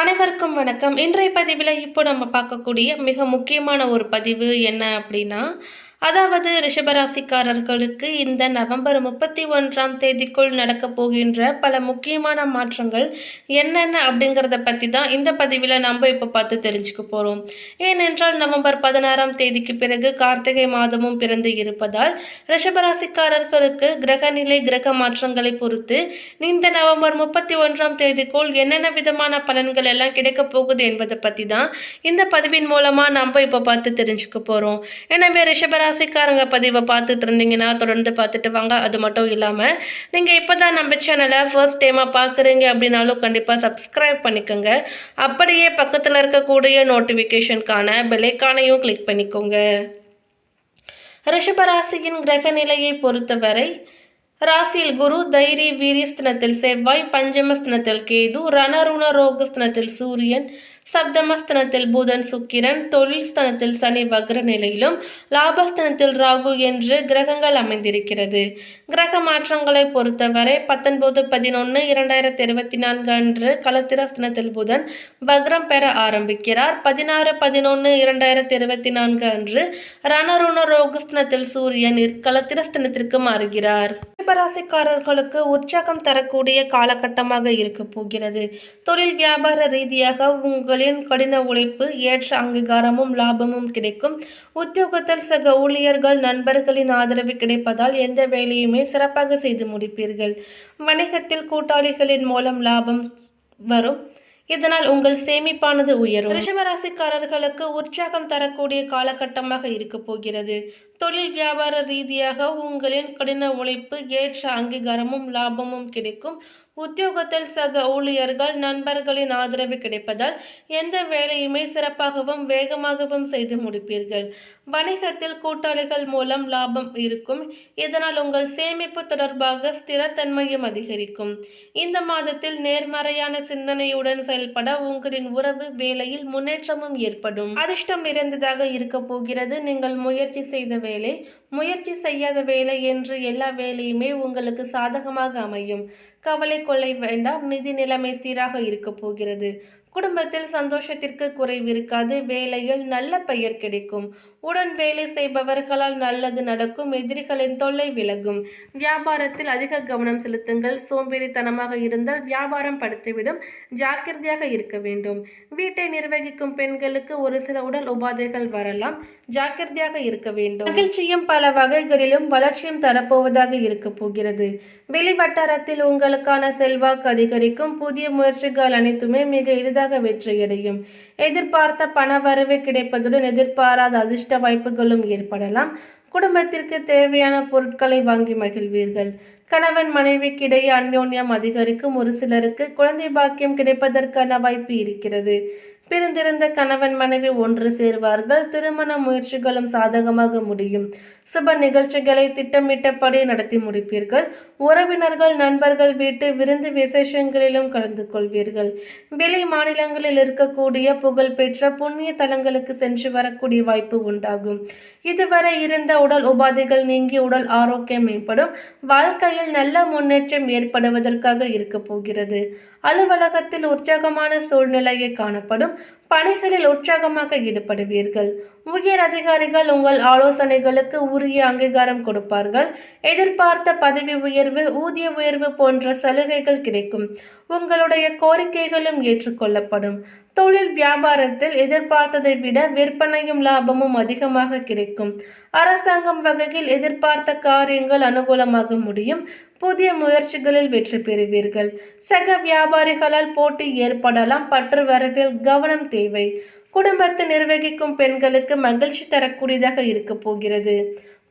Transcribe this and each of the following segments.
அனைவருக்கும் வணக்கம். இன்றைய பதிவில் இப்போ நம்ம பார்க்கக்கூடிய மிக முக்கியமான ஒரு பதிவு என்ன அப்படின்னா அதாவது ரிஷபராசிக்காரர்களுக்கு இந்த நவம்பர் முப்பத்தி ஒன்றாம் தேதிக்குள் நடக்கப் போகின்ற பல முக்கியமான மாற்றங்கள் என்னென்ன அப்படிங்கிறத பற்றி தான் இந்த பதிவில் நம்ம இப்போ பார்த்து தெரிஞ்சுக்க போகிறோம் ஏனென்றால் நவம்பர் பதினாறாம் தேதிக்கு பிறகு கார்த்திகை மாதமும் பிறந்து இருப்பதால் ரிஷபராசிக்காரர்களுக்கு கிரகநிலை கிரக மாற்றங்களை பொறுத்து இந்த நவம்பர் முப்பத்தி ஒன்றாம் தேதிக்குள் என்னென்ன விதமான பலன்கள் எல்லாம் கிடைக்கப் போகுது என்பதை பற்றி தான் இந்த பதிவின் மூலமாக நம்ம இப்போ பார்த்து தெரிஞ்சுக்க போகிறோம் எனவே ராசிக்காரங்க பதிவை பார்த்துட்டு இருந்தீங்கன்னா தொடர்ந்து பார்த்துட்டு வாங்க. அது மட்டும் இல்லாமல் நீங்கள் இப்போ தான் நம்ம சேனலை ஃபர்ஸ்ட் டைமாக பார்க்குறீங்க அப்படின்னாலும் கண்டிப்பாக சப்ஸ்கிரைப் பண்ணிக்கோங்க. அப்படியே பக்கத்தில் இருக்கக்கூடிய நோட்டிஃபிகேஷனுக்கான பெலைக்கானையும் கிளிக் பண்ணிக்கோங்க. ரிஷபராசியின் கிரக நிலையை பொறுத்தவரை ராசியில் குரு தைரி வீரியஸ்தனத்தில் செவ்வாய் பஞ்சமஸ்தனத்தில் கேது ரணருண ரோகஸ்தனத்தில் சூரியன் சப்தமஸ்தனத்தில் புதன் சுக்கிரன் தொழில் ஸ்தனத்தில் சனி வக்ர நிலையிலும் லாபஸ்தனத்தில் ராகு என்று கிரகங்கள் அமைந்திருக்கிறது. கிரக மாற்றங்களை பொறுத்தவரை பத்தொன்பது பதினொன்று இரண்டாயிரத்தி இருபத்தி நான்கு அன்று களத்திரஸ்தனத்தில் புதன் வக்ரம் பெற ஆரம்பிக்கிறார். பதினாறு பதினொன்று இரண்டாயிரத்தி இருபத்தி நான்கு அன்று ரணருண ரோகஸ்தனத்தில் சூரியன் களத்திரஸ்தனத்திற்கு மாறுகிறார். ரிஷபராசிக்காரர்களுக்கு உற்சாகம் தரக்கூடிய காலகட்டமாக இருக்க போகிறது. தொழில் வியாபார ரீதியாக உங்கள் உங்களின் கடின உழைப்பு ஏற்ற அங்கீகாரமும் லாபமும் கிடைக்கும். உத்தியோகத்தில் சக ஊழியர்கள் நண்பர்களின் ஆதரவு கிடைப்பதால் எந்த வேலையுமே சிறப்பாக செய்து முடிப்பீர்கள். வணிகத்தில் கூட்டாளிகளின் மூலம் லாபம் வரும். இதனால் உங்கள் சேமிப்பானது உயரும். ரிஷபராசிக்காரர்களுக்கு உற்சாகம் தரக்கூடிய காலகட்டமாக இருக்க போகிறது. தொழில் வியாபார ரீதியாக உங்களின் கடின உழைப்பு ஏற்ற அங்கீகாரமும் லாபமும் கிடைக்கும். உத்தியோகத்தில் சக ஊழியர்கள் நண்பர்களின் ஆதரவு கிடைப்பதால் எந்த வேலையுமே சிறப்பாகவும் வேகமாகவும் செய்து முடிப்பீர்கள். வணிகத்தில் கூட்டாளிகள் மூலம் லாபம் இருக்கும். இதனால் உங்கள் சேமிப்பு தொடர்பாக ஸ்திரத்தன்மையும் அதிகரிக்கும். இந்த மாதத்தில் நேர்மறையான சிந்தனையுடன் செயல்பட உங்களின் உறவு வேலையில் முன்னேற்றமும் ஏற்படும். அதிர்ஷ்டம் நிறைந்ததாக இருக்க போகிறது. நீங்கள் முயற்சி செய்த வேலை முயற்சி செய்யாத வேலை என்று எல்லா வேலையுமே உங்களுக்கு சாதகமாக அமையும். கவலை கொள்ளை வேண்டாம். நிதி நிலைமை சீராக இருக்க போகிறது. குடும்பத்தில் சந்தோஷத்திற்கு குறைவு இருக்காது. வேலையில் நல்ல பெயர் கிடைக்கும். உடன் வேலை செய்பவர்களால் நல்லது நடக்கும். எதிரிகளின் தொல்லை விலகும். வியாபாரத்தில் அதிக கவனம் செலுத்துங்கள். சோம்பேறித்தனமாக இருந்தால் வியாபாரம் படுத்திவிடும். ஜாக்கிரதையாக இருக்க வேண்டும். வீட்டை நிர்வகிக்கும் பெண்களுக்கு ஒரு சில உடல் உபாதைகள் வரலாம். ஜாக்கிரதையாக இருக்க வேண்டும். மகிழ்ச்சியும் பல பல வகைகளிலும் வளர்ச்சியும் தரப்போவதாக இருக்க போகிறது. வெளிவட்டாரத்தில் உங்களுக்கான செல்வாக்கு அதிகரிக்கும் புதிய முயற்சிகள் அனைத்துமே மிக எளிதாக வெற்றியடையும். எதிர்பார்த்த பண வரவு கிடைப்பதுடன் எதிர்பாராத அதிர்ஷ்ட வாய்ப்புகளும் ஏற்படலாம். குடும்பத்திற்கு தேவையான பொருட்களை வாங்கி மகிழ்வீர்கள். கணவன் மனைவிக்கிடையே அந்யோன்யம் அதிகரிக்கும் ஒரு சிலருக்கு குழந்தை பாக்கியம் கிடைப்பதற்கான வாய்ப்பு இருக்கிறது. பிரிந்திருந்த கணவன் மனைவி ஒன்று சேர்வார்கள். திருமண முயற்சிகளும் சாதகமாக முடியும். சுப நிகழ்ச்சிகளை திட்டமிட்டபடி நடத்தி முடிப்பீர்கள். உறவினர்கள் நண்பர்கள் வீட்டு விருந்து விசேஷங்களிலும் கலந்து கொள்வீர்கள். வெளி மாநிலங்களில் இருக்கக்கூடிய புகழ்பெற்ற புண்ணிய தலங்களுக்கு சென்று வரக்கூடிய வாய்ப்பு உண்டாகும். இதுவரை இருந்த உடல் உபாதைகள் நீங்கி உடல் ஆரோக்கியம் மேம்படும். வாழ்க்கையில் நல்ல முன்னேற்றம் ஏற்படுவதற்காக இருக்க போகிறது. அலுவலகத்தில் உற்சாகமான சூழ்நிலையை காணப்படும். பணிகளில் உற்சாகமாக ஈடுபடுவீர்கள். உயர் அதிகாரிகள் உங்கள் ஆலோசனைகளுக்கு உரிய அங்கீகாரம் கொடுப்பார்கள். எதிர்பார்த்த பதவி உயர்வு ஊதிய உயர்வு போன்ற சலுகைகள் கிடைக்கும். உங்களுடைய கோரிக்கைகளும் ஏற்றுக்கொள்ளப்படும். தொழில் வியாபாரத்தில் எதிர்பார்த்ததை விட விற்பனையும் லாபமும் அதிகமாக கிடைக்கும். அரசாங்கம் வகையில் எதிர்பார்த்த காரியங்கள் அனுகூலமாக முடியும். புதிய முயற்சிகளில் வெற்றி பெறுவீர்கள். சக வியாபாரிகளால் போட்டி ஏற்படலாம். பற்று வரவில் கவனம் தேவை. குடும்பத்தை நிர்வகிக்கும் பெண்களுக்கு மகிழ்ச்சி தரக்கூடியதாக இருக்க போகிறது.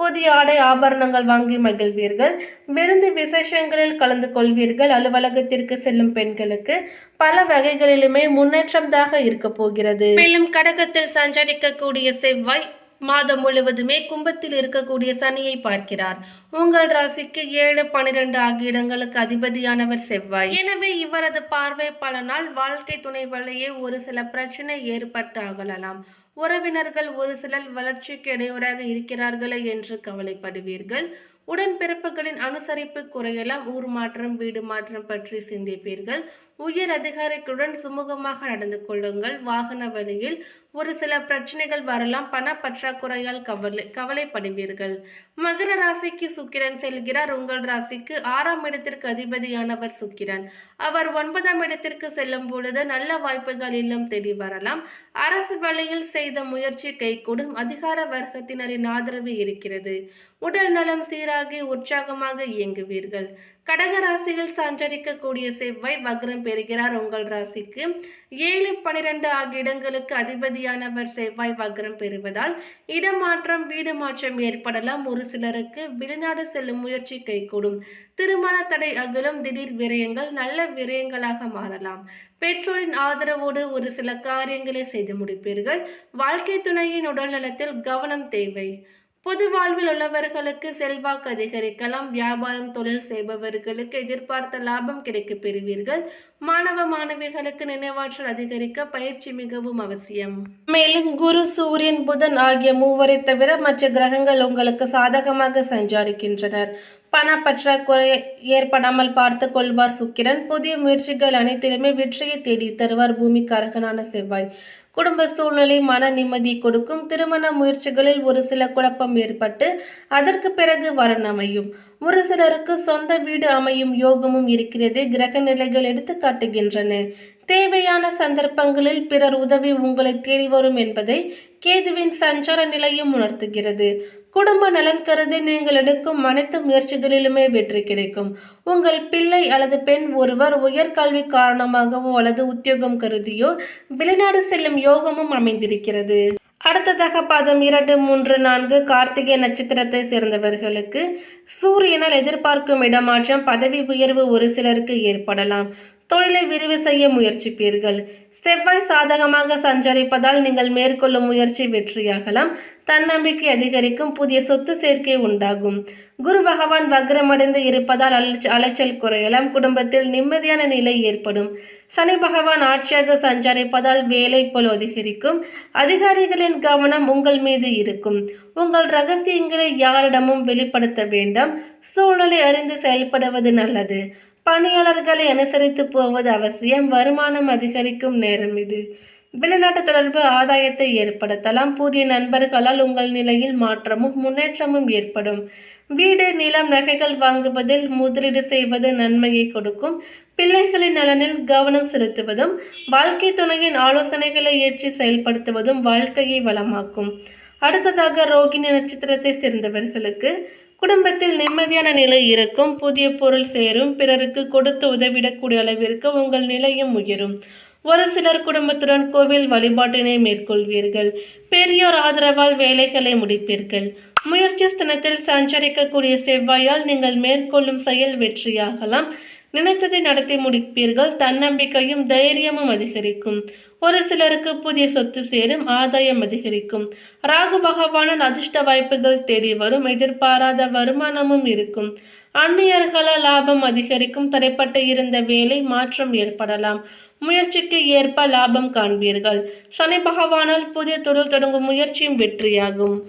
புதிய ஆடை ஆபரணங்கள் வாங்கி மகிழ்வீர்கள். விருந்து விசேஷங்களில் கலந்து கொள்வீர்கள். அலுவலகத்திற்கு செல்லும் பெண்களுக்கு பல வகைகளிலுமே முன்னேற்றம்தாக இருக்க போகிறது. மேலும் கடகத்தில் சஞ்சரிக்கக்கூடிய செவ்வாய் மாதம் முழுவதுமே கும்பத்தில் இருக்கக்கூடிய சனியை பார்க்கிறார். உங்கள் ராசிக்கு ஏழு பனிரெண்டு ஆகிய இடங்களுக்கு அதிபதியானவர் செவ்வாய். எனவே இவரது பார்வை பலனால் வாழ்க்கை துணை வழியே ஒரு சில பிரச்சனை ஏற்பட்டு அகலலாம். உறவினர்கள் ஒரு சிலர் வளர்ச்சிக்கு இடையூறாக இருக்கிறார்களே என்று கவலைப்படுவீர்கள். உடன்பிறப்புகளின் அனுசரிப்பு குறையலாம். ஊர் மாற்றம் வீடு மாற்றம் பற்றி சிந்திப்பீர்கள். உயர் அதிகாரிகளுடன் சுமூகமாக நடந்து கொள்ளுங்கள். வாகன வழியில் ஒரு சில பிரச்சனைகள் வரலாம். பண பற்றாக்குறையால் கவலை கவலைப்படுவீர்கள். மகர ராசிக்கு சுக்கிரன் செல்கிறார். உங்கள் ராசிக்கு ஆறாம் இடத்திற்கு அதிபதியானவர் சுக்கிரன். அவர் ஒன்பதாம் இடத்திற்கு செல்லும் பொழுது நல்ல வாய்ப்புகள் இல்லம் தேடி வரலாம். அரசு வழியில் செய்த முயற்சி கைகூடும். அதிகார வர்க்கத்தினரின் ஆதரவு இருக்கிறது. உடல் நலம் சீராகி உற்சாகமாக இயங்குவீர்கள். கடக ராசியில் சஞ்சரிக்கக்கூடிய செவ்வாய் வக்ரம் பெறுகிறார். உங்கள் ராசிக்கு ஏழு பனிரெண்டு ஆகிய இடங்களுக்கு அதிபதியானவர் செவ்வாய் வக்ரம் பெறுவதால் இடமாற்றம் வீடு மாற்றம் ஏற்படலாம். ஒரு சிலருக்கு வெளிநாடு செல்லும் முயற்சி கைகூடும். திருமண தடை அகலும். திடீர் விரயங்கள் நல்ல விரயங்களாக மாறலாம். பெற்றோரின் ஆதரவோடு ஒரு சில காரியங்களை செய்து முடிப்பீர்கள். வாழ்க்கை துணையின் உடல்நலத்தில் கவனம் தேவை. பொது வாழ்வில் உள்ளவர்களுக்கு செல்வாக்கு அதிகரிக்கலாம். வியாபாரம் தொழில் செய்பவர்களுக்கு எதிர்பார்த்த லாபம் கிடைக்க பெறுவீர்கள். மாணவ மாணவிகளுக்கு நினைவாற்றல் அதிகரிக்க பயிற்சி மிகவும் அவசியம். மேலும் குரு சூரியன் புதன் ஆகிய மூவரை தவிர மற்ற கிரகங்கள் உங்களுக்கு சாதகமாக சஞ்சாரிக்கின்றனர். பணப்பற்றாக்குறை ஏற்படாமல் பார்த்து கொள்வார் சுக்கிரன். புதிய முயற்சிகள் அனைத்திலுமே வெற்றியை தேடி தருவார் பூமிக்காரகனான செவ்வாய். குடும்ப சூழ்நிலை மன நிம்மதி கொடுக்கும். திருமண முயற்சிகளில் ஒரு சில குழப்பம் ஏற்பட்டு அதற்கு பிறகு வரன் அமையும். ஒரு சிலருக்கு சொந்த வீடு அமையும் யோகமும் இருக்கிறது. கிரக நிலைகள் எடுத்து காட்டுகின்றன தேவையான சந்தர்ப்பங்களில் பிறர் உதவி உங்களை தேடி வரும் என்பதை கேதுவின் சஞ்சார நிலையும் உணர்த்துகிறது. குடும்ப நலன் கருதி நீங்கள் எடுக்கும் அனைத்து முயற்சிகளிலுமே வெற்றி கிடைக்கும். உங்கள் பிள்ளை அல்லது பெண் ஒருவர் உயர்கல்வி காரணமாகவோ அல்லது உத்தியோகம் கருதியோ வெளிநாடு செல்லும் யோகமும் அமைந்திருக்கிறது. அடுத்ததாக பாதம் இரண்டு மூன்று நான்கு கார்த்திகை நட்சத்திரத்தை சேர்ந்தவர்களுக்கு சூரியனால் எதிர்பார்க்கும் இடமாற்றம் பதவி உயர்வு ஒரு சிலருக்கு ஏற்படலாம். தொழிலை விரிவு செய்ய முயற்சிப்பீர்கள். செவ்வாய் சாதகமாக சஞ்சரிப்பதால் நீங்கள் மேற்கொள்ளும் முயற்சி வெற்றியாகலாம். தன்னம்பிக்கை அதிகரிக்கும் புதிய சொத்து சேர்க்கை உண்டாகும். குரு பகவான் வக்ரமடைந்து இருப்பதால் அலைச்சல் குறையலாம். குடும்பத்தில் நிம்மதியான நிலை ஏற்படும். சனி பகவான் ஆட்சியாக சஞ்சரிப்பதால் வேலை போல் அதிகரிக்கும். அதிகாரிகளின் கவனம் உங்கள் மீது இருக்கும். உங்கள் ரகசியங்களை யாரிடமும் வெளிப்படுத்த வேண்டாம். சூழ்நிலை அறிந்து செயல்படுவது நல்லது. பணியாளர்களை அனுசரித்து போவது அவசியம். வருமானம் அதிகரிக்கும் நேரம் இது. வெளிநாட்டு தொடர்பு ஆதாயத்தை ஏற்படுத்தலாம். புதிய நண்பர்களால் உங்கள் நிலையில் மாற்றமும் முன்னேற்றமும் ஏற்படும். வீடு நிலம் நகைகள் வாங்குவதில் முதலீடு செய்வது நன்மையை கொடுக்கும். பிள்ளைகளின் நலனில் கவனம் செலுத்துவதும் வாழ்க்கை துணையின் ஆலோசனைகளை ஏற்றி செயல்படுத்துவதும் வாழ்க்கையை வளமாக்கும். அடுத்ததாக ரோகிணி நட்சத்திரத்தை சேர்ந்தவர்களுக்கு குடும்பத்தில் நிம்மதியான நிலை இருக்கும். புதிய பொருள் சேரும். பிறருக்கு கொடுத்து உதவிடக்கூடிய அளவிற்கு உங்கள் நிலையும் உயரும். ஒரு சிலர் குடும்பத்துடன் கோவில் வழிபாட்டினை மேற்கொள்வீர்கள். பெரியோர் ஆதரவால் வேலைகளை முடிப்பீர்கள். முயற்சி ஸ்தனத்தில் சஞ்சரிக்கக்கூடிய செவ்வாயால் நீங்கள் மேற்கொள்ளும் செயல் வெற்றியாகலாம். நினைத்ததை நடத்தி முடிப்பீர்கள். தன்னம்பிக்கையும் தைரியமும் அதிகரிக்கும். ஒரு சிலருக்கு புதிய சொத்து சேரும் ஆதாயம் அதிகரிக்கும். ராகு பகவானின் அதிர்ஷ்ட வாய்ப்புகள் தேடி வரும் எதிர்பாராத வருமானமும் இருக்கும். அந்நியர்களால் லாபம் அதிகரிக்கும் தடைப்பட்டு இருந்த வேலை மாற்றம் ஏற்படலாம். முயற்சிக்கு ஏற்ப லாபம் காண்பீர்கள். சனி பகவானால் புதிய தொழில் தொடங்கும் முயற்சியும் வெற்றியாகும்.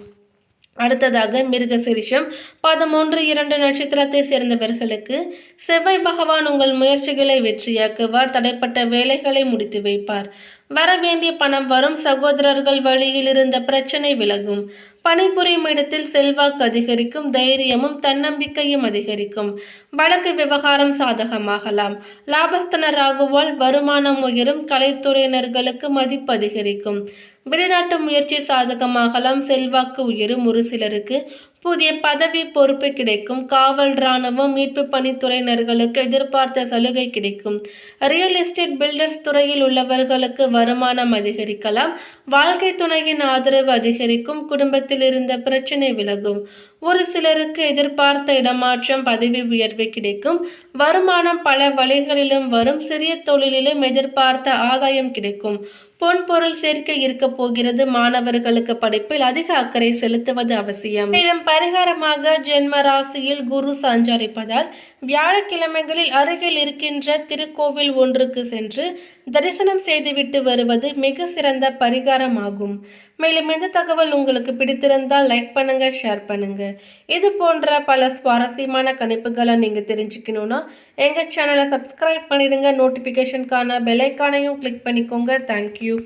அடுத்ததாக மிருகசிரிஷம். பதிமூன்று இரண்டு நட்சத்திரத்தை சேர்ந்தவர்களுக்கு செவ்வாய் பகவான் உங்கள் முயற்சிகளை வெற்றியாக்குவார் தடைப்பட்ட வேலைகளை முடித்து வைப்பார். வர வேண்டிய பணம் வரும் சகோதரர்கள் வழியில் இருந்த பிரச்சனை விலகும். பணிபுரியும் இடத்தில் செல்வாக்கு அதிகரிக்கும் தைரியமும் தன்னம்பிக்கையும் அதிகரிக்கும். வழக்கு விவகாரம் சாதகமாகலாம். லாபஸ்தன ராகுவால் வருமானம் உயரும் கலைத்துறையினர்களுக்கு மதிப்பு அதிகரிக்கும். வெளிநாட்டு முயற்சி சாதகமாகலாம் செல்வாக்கு உயரும் ஒரு சிலருக்கு புதிய பதவி பொறுப்பு கிடைக்கும். காவல் இராணுவம் மீட்பு பணித்துறையினர்களுக்கு எதிர்பார்த்த சலுகை கிடைக்கும். ரியல் எஸ்டேட் பில்டர்ஸ் துறையில் உள்ளவர்களுக்கு வருமானம் அதிகரிக்கலாம். வாழ்க்கை துணையின் ஆதரவு அதிகரிக்கும். குடும்பத்தில் இருந்த பிரச்சனை விலகும். ஒரு சிலருக்கு எதிர்பார்த்த இடமாற்றம் பதவி உயர்வு கிடைக்கும். வருமானம் பல வழிகளிலும் வரும். சிறிய தொழிலிலும் எதிர்பார்த்த ஆதாயம் கிடைக்கும். பொன் பொருள் சேர்க்கை இருக்க போகிறது. மாணவர்களுக்கு படிப்பில் அதிக அக்கறை செலுத்துவது அவசியம். மேலும் பரிகாரமாக ஜென்ம ராசியில் குரு சஞ்சரிப்பதால் வியாழக்கிழமைகளில் அருகில் இருக்கின்ற திருக்கோவில் ஒன்றுக்கு சென்று தரிசனம் செய்துவிட்டு வருவது மிக சிறந்த பரிகாரமாகும். மேலும் இந்த தகவல் உங்களுக்கு பிடித்திருந்தால் லைக் பண்ணுங்க ஷேர் பண்ணுங்க. இது போன்ற பல சுவாரஸ்யமான கணிப்புகளை நீங்க தெரிஞ்சுக்கணும்னா எங்க சேனலை சப்ஸ்கிரைப் பண்ணிடுங்க. நோட்டிபிகேஷனுக்கான பெல் ஐக்கானையும் கிளிக் பண்ணிக்கோங்க. Thank you